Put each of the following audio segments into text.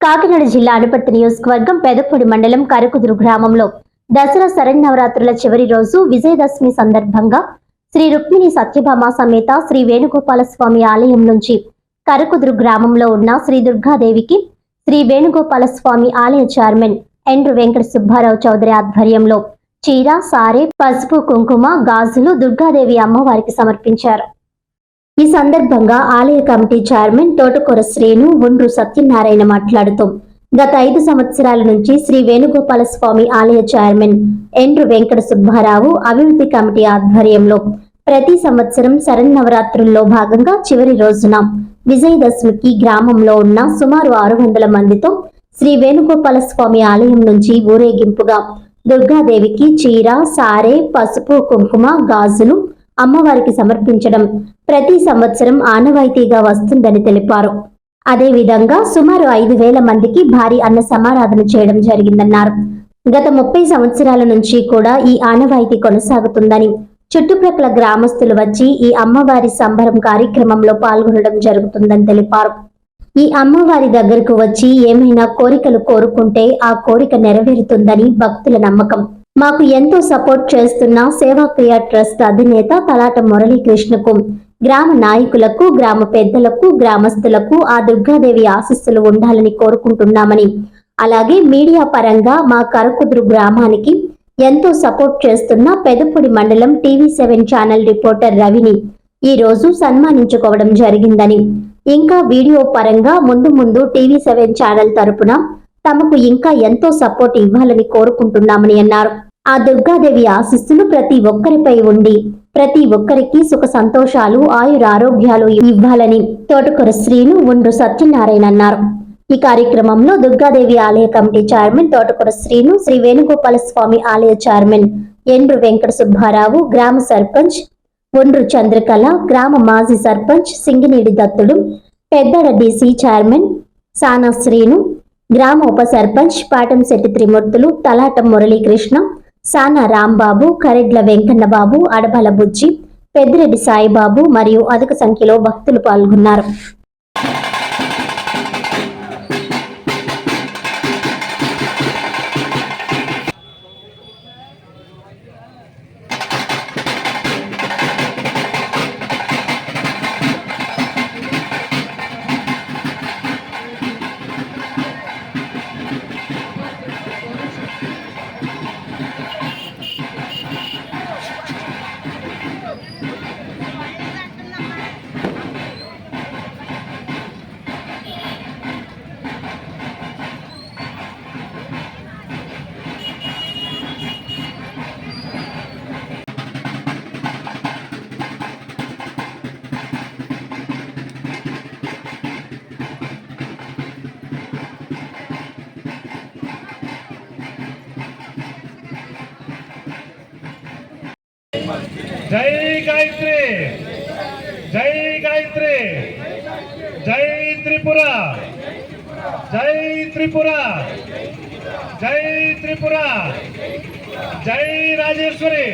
కాకినాడ జిల్లా అనుపర్తి నియోజకవర్గం పెదపూడి మండలం కరకుదురు గ్రామంలో దసరా శరణవరాత్రుల చివరి రోజు విజయదశమి సందర్భంగా శ్రీ రుక్మిణి సత్యభామ సమేత శ్రీ వేణుగోపాల స్వామి ఆలయం నుంచి కరకుదురు గ్రామంలో ఉన్న శ్రీ దుర్గాదేవికి శ్రీ వేణుగోపాల స్వామి ఆలయ చైర్మన్ ఎండ్రు వెంకట సుబ్బారావు చౌదరి ఆధ్వర్యంలో చీర సారే పసుపు కుంకుమ గాజులు దుర్గాదేవి అమ్మవారికి సమర్పించారు. ఈ సందర్భంగా ఆలయ కమిటీ చైర్మన్ తోటకూర శ్రీను ఒండ్రు సత్యనారాయణ మాట్లాడుతూ గత ఐదు సంవత్సరాల నుంచి శ్రీ వేణుగోపాల స్వామి ఆలయ చైర్మన్ ఎండ్రు వెంకట సుబ్బారావు అభివృద్ధి కమిటీ ఆధ్వర్యంలో ప్రతి సంవత్సరం శరన్నవరాత్రుల్లో భాగంగా చివరి రోజున విజయదశమికి గ్రామంలో ఉన్న సుమారు ఆరు వందల మందితో శ్రీ వేణుగోపాల స్వామి ఆలయం నుంచి ఊరేగింపుగా దుర్గాదేవికి చీర సారే పసుపు కుంకుమ గాజులు అమ్మవారికి సమర్పించడం ప్రతి సంవత్సరం ఆనవాయితీగా వస్తుందని తెలిపారు. అదేవిధంగా సుమారు ఐదు వేల మందికి భారీ అన్న సమారాధన చేయడం జరిగిందన్నారు. గత ముప్పై సంవత్సరాల నుంచి కూడా ఈ ఆనవాయితీ కొనసాగుతుందని చుట్టుప్రక్కల గ్రామస్తులు వచ్చి ఈ అమ్మవారి సంబరం కార్యక్రమంలో పాల్గొనడం జరుగుతుందని తెలిపారు. ఈ అమ్మవారి దగ్గరకు వచ్చి ఏమైనా కోరికలు కోరుకుంటే ఆ కోరిక నెరవేరుతుందని భక్తుల నమ్మకం. మాకు ఎంతో సపోర్ట్ చేస్తున్న సేవాక్రియ ట్రస్ట్ అధినేత తలాట మురళీకృష్ణకు గ్రామ నాయకులకు గ్రామ పెద్దలకు గ్రామస్తులకు ఆ దుర్గాదేవి ఆశస్సులు ఉండాలని కోరుకుంటున్నామని అలాగే మీడియా పరంగా మా కరకుదురు గ్రామానికి ఎంతో సపోర్ట్ చేస్తున్న పెదపొడి మండలం టీవీ సెవెన్ ఛానల్ రిపోర్టర్ రవిని ఈ రోజు సన్మానించుకోవడం జరిగిందని. ఇంకా వీడియో పరంగా ముందు ముందు టీవీ సెవెన్ ఛానల్ తరపున తమకు ఇంకా ఎంతో సపోర్ట్ ఇవ్వాలని కోరుకుంటున్నామని అన్నారు. ఆ దుర్గాదేవి ఆశిస్సులు ప్రతి ఒక్కరిపై ఉండి ప్రతి ఒక్కరికి సుఖ సంతోషాలు ఆయుర ఆరోగ్యాలు ఇవ్వాలని తోటకూర శ్రీను ఉండ్రు సత్యనారాయణ అన్నారు. ఈ కార్యక్రమంలో దుర్గాదేవి ఆలయ కమిటీ చైర్మన్ తోటకూర శ్రీను శ్రీ వేణుగోపాల స్వామి ఆలయ చైర్మన్ ఎండ్రు వెంకట సుబ్బారావు గ్రామ సర్పంచ్ ఒండ్రు చంద్రకళ గ్రామ మాజీ సర్పంచ్ సింగినేడి దత్తుడు పెద్దడ డీసీ చైర్మన్ సానా శ్రీను గ్రామ ఉప సర్పంచ్ పాటంశెట్టి త్రిమూర్తులు తలాటం మురళీకృష్ణ సానా రాంబాబు కరెడ్ల వెంకన్నబాబు అడబల బుజ్జి పెద్దిరెడ్డి సాయిబాబు మరియు అధిక సంఖ్యలో భక్తులు పాల్గొన్నారు. జై గాయత్రి! జై గాయత్రి! జై త్రిపుర! జై త్రిపుర! జై త్రిపుర! జై రాజేశ్వరి!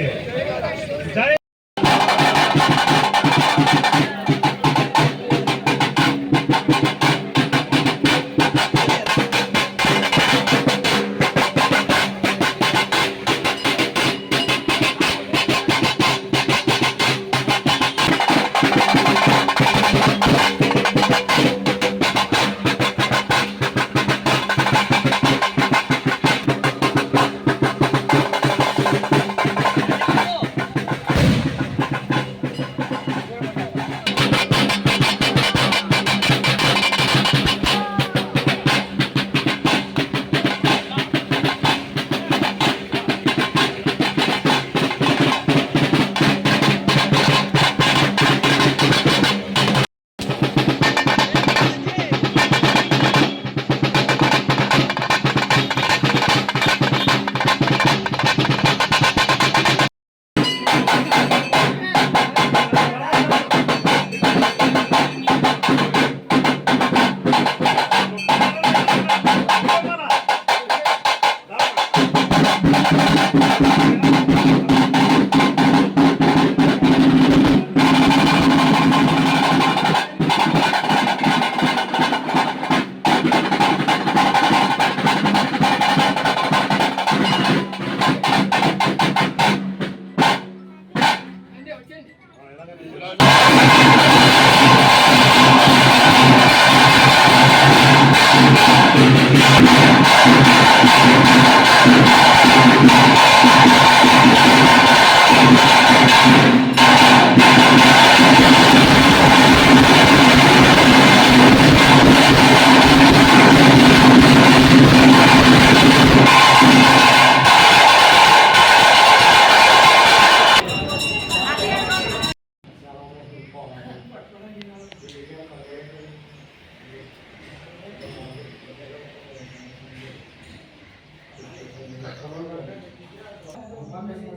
జై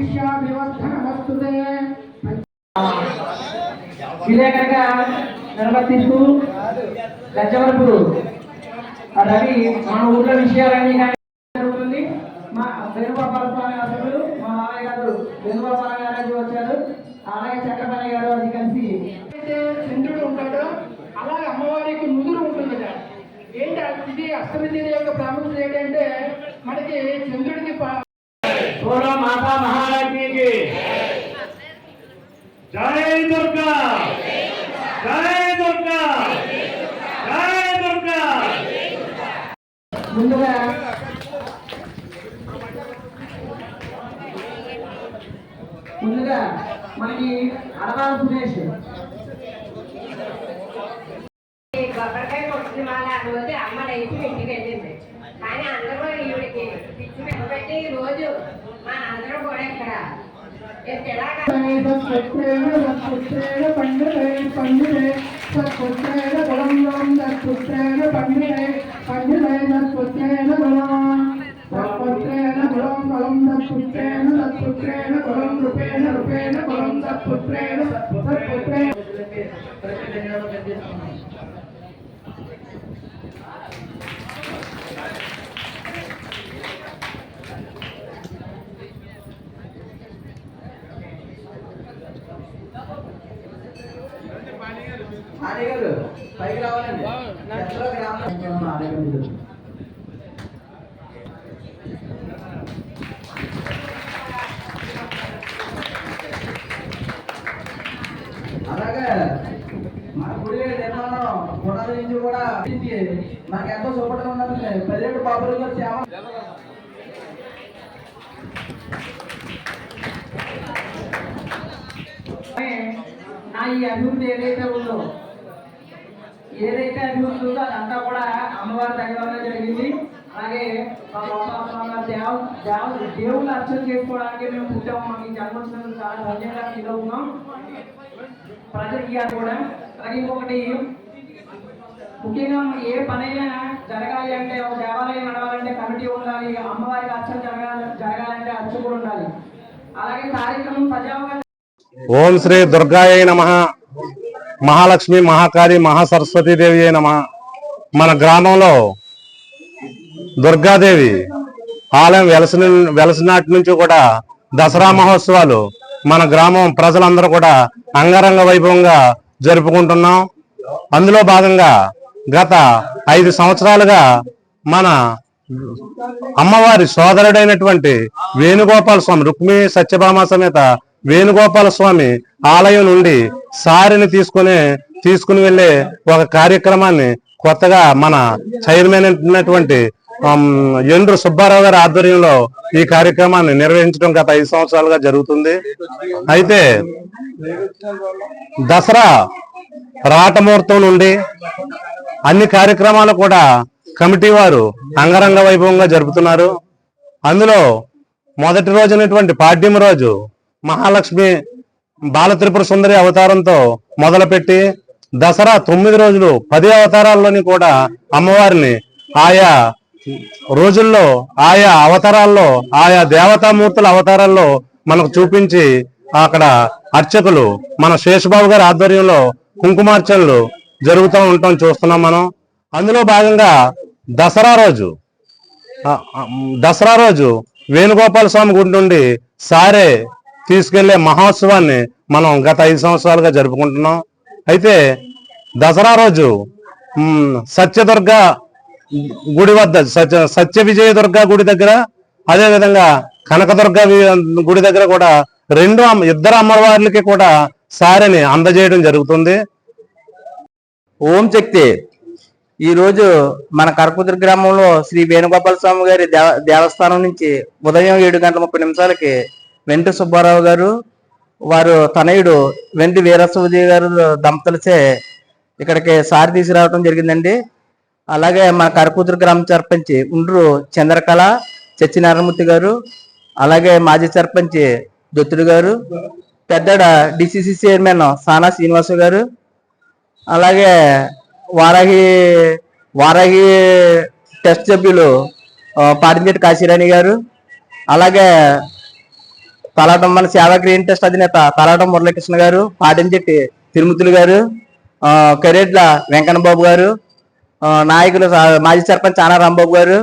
ఆయుష్యాభివర్ధనమస్తుతే విలేకరుగా నిర్వర్తిస్తూ లజ్జవరపు రవి మన ఊర్లో విషయాలన్నీ కానీ జరుగుతుంది. మా వేణుగోపాల స్వామి అసలు మా మామయ్య గారు వేణుగోపాల గారు వచ్చారు. అలాగే చక్రపాణి గారు అది కలిసి. చంద్రుడు ఉంటాడో? అలాగే అమ్మవారికి నుదురు ఉంటుంది ఏంటి ఇది అష్టమి యొక్క ప్రాముఖ్యత ఏంటంటే మనకి చంద్రుడికి ప- సోనా మాతా మహాలక్ష్మికి జై దుర్గా జై దుర్గా జై దుర్గా ముందుగా ముందుగా మనకి అడవాల సురేష్ కొబ్బరికాయ కొట్టుకుని వాళ్ళ రోజు అమ్మ లేచి ఇంటికి వెళ్ళింది కానీ అందరూ ఈవిడికి పిచ్చి పెట్టి రోజు మన అందరూ కూడా ఇక్కడ ఎలాగా సత్పుత్రేణ పండు పండితే సత్పుత్రేణ కులం సత్పుత్రేణ కులం సత్పుత్రేణ కులం రూపేణ రూపేణ కులం సత్పుత్రేణ సత్పుత్రేణ. పైకి రావాలండి ఎక్కడ గ్రామం ఆడగారు అలాగే మన గుడి నిర్మాణం పునాది నుంచి కూడా ఇది నాకు ఎంతో సూపర్గా ఉన్నది పదిహేడు బాబులు గారు సేవ నా ఈ అభివృద్ధి ఏదైతే ఉందో ఏదైతే అభివృద్ధి ఉందో అదంతా కూడా అమ్మవారి దయ జరిగింది. అలాగే మా గోపాల దేవ దేవ దేవుళ్ళు అర్చన చేసుకోవడానికి మేము పుట్టాము. మాకు ఈ జన్మ వచ్చినందుకు చాలా ధన్యంగా ఫీల్ అవుతున్నాం. ప్రజలకి కూడా. అలాగే ఇంకొకటి ముఖ్యంగా ఏ పనైనా జరగాలి అంటే ఒక దేవాలయం నడవాలంటే కమిటీ ఉండాలి అమ్మవారికి అర్చన జరగాలి జరగాలంటే అర్చకుడు ఉండాలి. అలాగే కార్యక్రమం సజావుగా ఓం శ్రీ దుర్గాయ నమ. మహాలక్ష్మి మహాకాళి మహాసరస్వతి దేవి నమ. మన గ్రామంలో దుర్గాదేవి ఆలయం వెలసిన వెలసినాటి నుంచి కూడా దసరా మహోత్సవాలు మన గ్రామం ప్రజలందరూ కూడా అంగరంగ వైభవంగా జరుపుకుంటున్నాం. అందులో భాగంగా గత ఐదు సంవత్సరాలుగా మన అమ్మవారి సోదరుడైనటువంటి వేణుగోపాల స్వామి రుక్మిణి సత్యభామ సమేత వేణుగోపాల స్వామి ఆలయం నుండి సారిని తీసుకునే తీసుకుని వెళ్ళే ఒక కార్యక్రమాన్ని కొత్తగా మన చైర్మన్ అయినటువంటి ఎండ్రు సుబ్బారావు గారి ఆధ్వర్యంలో ఈ కార్యక్రమాన్ని నిర్వహించడం గత ఐదు సంవత్సరాలుగా జరుగుతుంది. అయితే దసరా రాటముహూర్తం నుండి అన్ని కార్యక్రమాలు కూడా కమిటీ వారు అంగరంగ వైభవంగా జరుపుతున్నారు. అందులో మొదటి రోజునటువంటి పాడ్యం రోజు మహాలక్ష్మి బాలత్రిపుర సుందరి అవతారంతో మొదలుపెట్టి దసరా తొమ్మిది రోజులు పది అవతారాల్లోని కూడా అమ్మవారిని ఆయా రోజుల్లో ఆయా అవతారాల్లో ఆయా దేవతామూర్తుల అవతారాల్లో మనకు చూపించి అక్కడ అర్చకులు మన శేషబాబు గారి ఆధ్వర్యంలో కుంకుమార్చనలు జరుగుతూ ఉండటం చూస్తున్నాం మనం. అందులో భాగంగా దసరా రోజు దసరా రోజు వేణుగోపాల స్వామి గుడి నుండి సారే తీసుకెళ్ళే మహోత్సవాన్ని మనం గత ఐదు సంవత్సరాలుగా జరుపుకుంటున్నాం. అయితే దసరా రోజు సత్యదుర్గా సత్యదుర్గ గుడి వద్ద సత్య సత్య విజయదుర్గ గుడి దగ్గర అదేవిధంగా కనకదుర్గ గుడి దగ్గర కూడా రెండు అమ్మ- ఇద్దరు అమ్మవార్లకి కూడా సారిని అందజేయడం జరుగుతుంది. ఓం శక్తి. ఈరోజు మన కరకుదురు గ్రామంలో శ్రీ వేణుగోపాల స్వామి గారి దేవ దేవస్థానం నుంచి ఉదయం ఏడు గంటల ముప్పై నిమిషాలకి వెంటి సుబ్బారావు గారు వారు తనయుడు వెంటి వీరస్వతి గారు దంపతులచే ఇక్కడికి సారి తీసుకురావడం జరిగిందండి. అలాగే మన కరకుదురు గ్రామ సర్పంచ్ ఉండ్రు చంద్రకళ సత్యనారాయణమూర్తి గారు అలాగే మాజీ సర్పంచ్ దొత్తుడు గారు పెద్దడ డిసిసి చైర్మన్ సానా శ్రీనివాసు గారు అలాగే వారాహి వారాహి టెస్ట్ సభ్యులు పాటించేటి కాశీరాణి గారు. అలాగే తలాటం మన సేవా గ్రీన్ టెస్ట్ అధినేత తలాటం మురళీకృష్ణ గారు పాటించెట్టి తిరుమతులు గారు కరేట్ల వెంకన్నబాబు గారు నాయకులు మాజీ సర్పంచ్ ఆనా రాంబాబు గారు.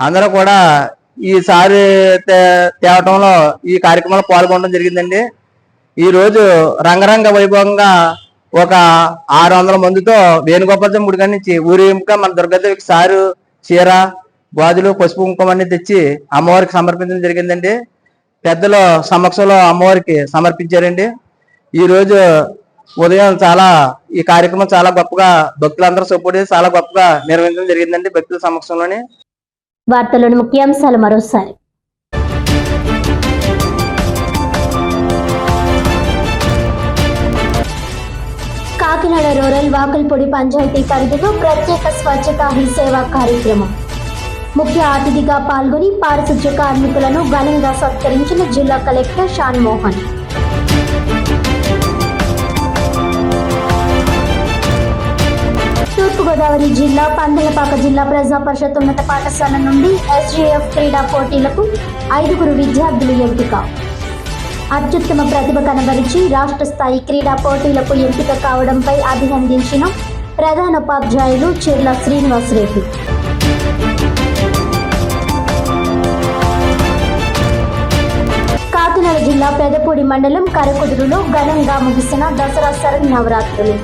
అందరూ కూడా ఈసారి తే- తేవటంలో ఈ కార్యక్రమంలో పాల్గొనడం జరిగిందండి. ఈ రోజు రంగరంగ వైభవంగా ఒక ఆరు వందల మందితో వేణుగోపాల గుడి కాడి నుంచి ఊరేంపుగా మన దుర్గాదేవికి సారు చీర గాజులు పసుపు కుంకుమ అన్ని తెచ్చి అమ్మవారికి సమర్పించడం జరిగిందండి. పెద్దల సమక్షంలో అమ్మవారికి సమర్పించారండి. ఈ రోజు ఉదయం చాలా ఈ కార్యక్రమం చాలా గొప్పగా భక్తులందరూ సపోర్ట్ చేసి చాలా గొప్పగా నిర్వహించడం జరిగిందండి భక్తుల సమక్షంలోని. వార్తలోని ముఖ్యాంశాలు మరోసారి. కాకినాడ రూరల్ వాకల్పొడి పంచాయతీ పరిధిలో ప్రత్యేక స్వచ్ఛతా హీ సేవా కార్యక్రమం. ముఖ్య అతిథిగా పాల్గొని పారిశుద్ధ్య కార్మికులను ఘనంగా సత్కరించిన జిల్లా కలెక్టర్ షాన్ మోహన్ తూర్పుగోదావరి జిల్లా పందలపాక జిల్లా ప్రజా పరిషత్ ఉన్నత పాఠశాల నుండి ఎస్జీఎఫ్ క్రీడా పోటీలకు ఐదుగురు విద్యార్థులు ఎంపిక. అత్యుత్తమ ప్రతిభ కనబరిచి రాష్ట్ర స్థాయి క్రీడా పోటీలకు ఎంపిక కావడంపై అభినందించిన ప్రధానోపాధ్యాయులు చిర్ల శ్రీనివాసరెడ్డి కాకినాడ జిల్లా పెదపూడి మండలం కరకుదురులో ఘనంగా ముగిసిన దసరా శరణ్ నవరాత్రులు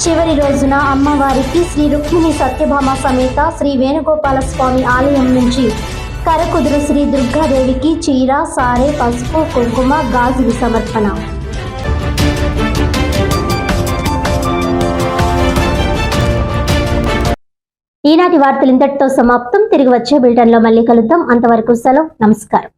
చివరి రోజున అమ్మవారికి శ్రీ రుక్మిణి సత్యభామ సమేత శ్రీ వేణుగోపాల స్వామి ఆలయం నుంచి కరకుదురు శ్రీ దుర్గాదేవికి చీర సారె పసుపు కుంకుమ గాజులు సమర్పణ. ఈనాటి వార్తలు ఇంతటితో సమాప్తం. తిరిగి వచ్చే బిల్టన్లో మళ్ళీ కలుద్దాం. అంతవరకు సెలవు. నమస్కారం.